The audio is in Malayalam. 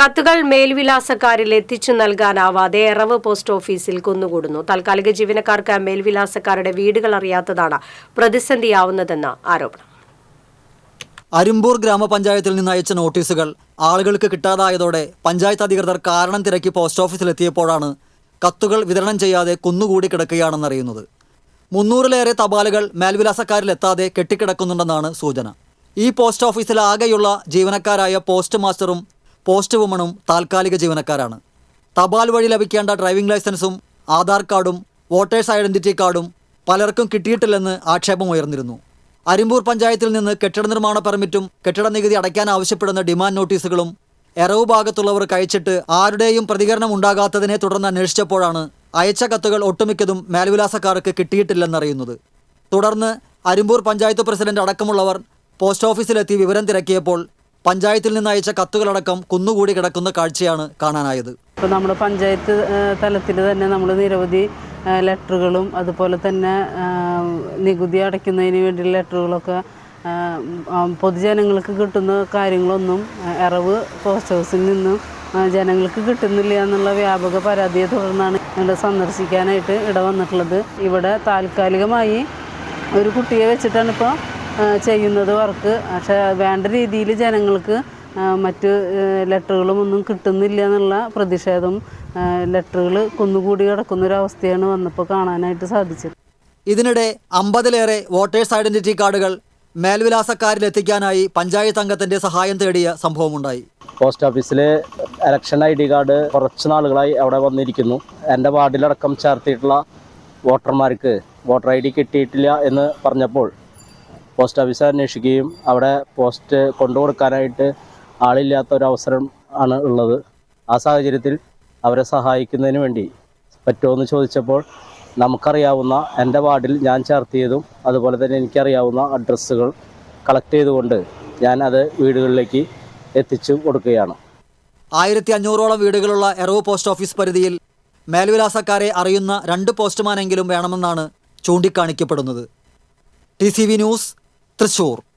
കത്തുകൾ മേൽവിലാസക്കാരിൽ എത്തിച്ചു നൽകാനാവാതെ എറവ് പോസ്റ്റ് ഓഫീസിൽ കുന്നുകൂടുന്നു. താൽക്കാലിക ജീവനക്കാർക്ക് മേൽവിലാസക്കാരുടെ വീടുകൾ അറിയാത്തതാണ് പ്രതിസന്ധിയാവുന്നതെന്ന് ആരോപണം. അരുമ്പൂർ ഗ്രാമപഞ്ചായത്തിൽ നിന്ന് അയച്ച നോട്ടീസുകൾ ആളുകൾക്ക് കിട്ടാതായതോടെ പഞ്ചായത്ത് അധികൃതർ കാരണം തിരക്കി പോസ്റ്റ് ഓഫീസിൽ എത്തിയപ്പോഴാണ് കത്തുകൾ വിതരണം ചെയ്യാതെ കുന്നുകൂടി കിടക്കുകയാണെന്നറിയുന്നത്. മുന്നൂറിലേറെ തപാലുകൾ മേൽവിലാസക്കാരിലെത്താതെ കെട്ടിക്കിടക്കുന്നുണ്ടെന്നാണ് സൂചന. ഈ പോസ്റ്റ് ഓഫീസിൽ ആകെയുള്ള ജീവനക്കാരായ പോസ്റ്റ് മാസ്റ്ററും പോസ്റ്റ് വുമണും താൽക്കാലിക ജീവനക്കാരാണ്. തപാൽ വഴി ലഭിക്കേണ്ട ഡ്രൈവിംഗ് ലൈസൻസും ആധാർ കാർഡും വോട്ടേഴ്സ് ഐഡന്റിറ്റി കാർഡും പലർക്കും കിട്ടിയിട്ടില്ലെന്ന് ആക്ഷേപം ഉയർന്നിരുന്നു. അരിമ്പൂർ പഞ്ചായത്തിൽ നിന്ന് കെട്ടിട നിർമ്മാണ പെർമിറ്റും കെട്ടിട നികുതി അടയ്ക്കാൻ ആവശ്യപ്പെടുന്ന ഡിമാൻഡ് നോട്ടീസുകളും എറവ് ഭാഗത്തുള്ളവർ കഴിച്ചിട്ട് ആരുടെയും പ്രതികരണം ഉണ്ടാകാത്തതിനെ തുടർന്ന് അന്വേഷിച്ചപ്പോഴാണ് അയച്ച കത്തുകൾ ഒട്ടുമിക്കതും മേൽവിലാസക്കാർക്ക് കിട്ടിയിട്ടില്ലെന്നറിയുന്നത്. തുടർന്ന് അരിമ്പൂർ പഞ്ചായത്ത് പ്രസിഡന്റ് അടക്കമുള്ളവർ പോസ്റ്റ് ഓഫീസിലെത്തി വിവരം തിരക്കിയപ്പോൾ പഞ്ചായത്തിൽ നിന്ന് അയച്ച കത്തുകളടക്കം കുന്നുകൂടി കിടക്കുന്ന കാഴ്ചയാണ് കാണാനായത്. ഇപ്പോൾ നമ്മുടെ പഞ്ചായത്ത് തലത്തിൽ തന്നെ നമ്മൾ നിരവധി ലെറ്ററുകളും അതുപോലെ തന്നെ നികുതി അടയ്ക്കുന്നതിന് വേണ്ടിയുള്ള ലെറ്ററുകളൊക്കെ പൊതുജനങ്ങൾക്ക് കിട്ടുന്ന കാര്യങ്ങളൊന്നും ഇറവ് പോസ്റ്റ് ഹൗസിൽ നിന്നും ജനങ്ങൾക്ക് കിട്ടുന്നില്ല എന്നുള്ള വ്യാപക പരാതിയെ തുടർന്നാണ് ഞങ്ങൾ സന്ദർശിക്കാനായിട്ട് ഇട വന്നിട്ടുള്ളത് ഇവിടെ താൽക്കാലികമായി ഒരു കുട്ടിയെ വെച്ചിട്ടാണ് ഇപ്പോൾ ചെയ്യുന്നത് വർക്ക്. പക്ഷേ വേണ്ട രീതിയിൽ ജനങ്ങൾക്ക് മറ്റ് ലെറ്ററുകളും ഒന്നും കിട്ടുന്നില്ല എന്നുള്ള പ്രതിഷേധം ലെറ്ററുകൾ കുന്നുകൂടി കിടക്കുന്ന ഒരു അവസ്ഥയാണ് വന്നപ്പോൾ കാണാനായിട്ട് സാധിച്ചത്. ഇതിനിടെ അമ്പതിലേറെ വോട്ടേഴ്സ് ഐഡന്റിറ്റി കാർഡുകൾ മേൽവിലാസക്കാരിൽ എത്തിക്കാനായി പഞ്ചായത്ത് അംഗത്തിന്റെ സഹായം തേടിയ സംഭവമുണ്ടായി. പോസ്റ്റ് ഓഫീസിലെ ഇലക്ഷൻ ഐ ഡി കാർഡ് കുറച്ച് നാളുകളായി അവിടെ വന്നിരിക്കുന്നു. എന്റെ വാർഡിലടക്കം ചേർത്തിയിട്ടുള്ള വോട്ടർമാർക്ക് വോട്ടർ ഐ ഡി കിട്ടിയിട്ടില്ല എന്ന് പറഞ്ഞപ്പോൾ പോസ്റ്റ് ഓഫീസ് അന്വേഷിക്കുകയും അവിടെ പോസ്റ്റ് കൊണ്ടുകൊടുക്കാനായിട്ട് ആളില്ലാത്ത ഒരു അവസരം ആണ് ഉള്ളത്. ആ സാഹചര്യത്തിൽ അവരെ സഹായിക്കുന്നതിന് വേണ്ടി പറ്റുമോ എന്ന് ചോദിച്ചപ്പോൾ നമുക്കറിയാവുന്ന എന്റെ വാർഡിൽ ഞാൻ ചേർത്തിയതും അതുപോലെ തന്നെ എനിക്കറിയാവുന്ന അഡ്രസ്സുകൾ കളക്ട് ചെയ്തുകൊണ്ട് ഞാൻ അത് വീടുകളിലേക്ക് എത്തിച്ചു കൊടുക്കുകയാണ്. ആയിരത്തി അഞ്ഞൂറോളം വീടുകളുള്ള എറവ് പോസ്റ്റ് ഓഫീസ് പരിധിയിൽ മേൽവിലാസക്കാരെ അറിയുന്ന രണ്ട് പോസ്റ്റ്മാനെങ്കിലും വേണമെന്നാണ് ചൂണ്ടിക്കാണിക്കപ്പെടുന്നത്. T news Thrissur.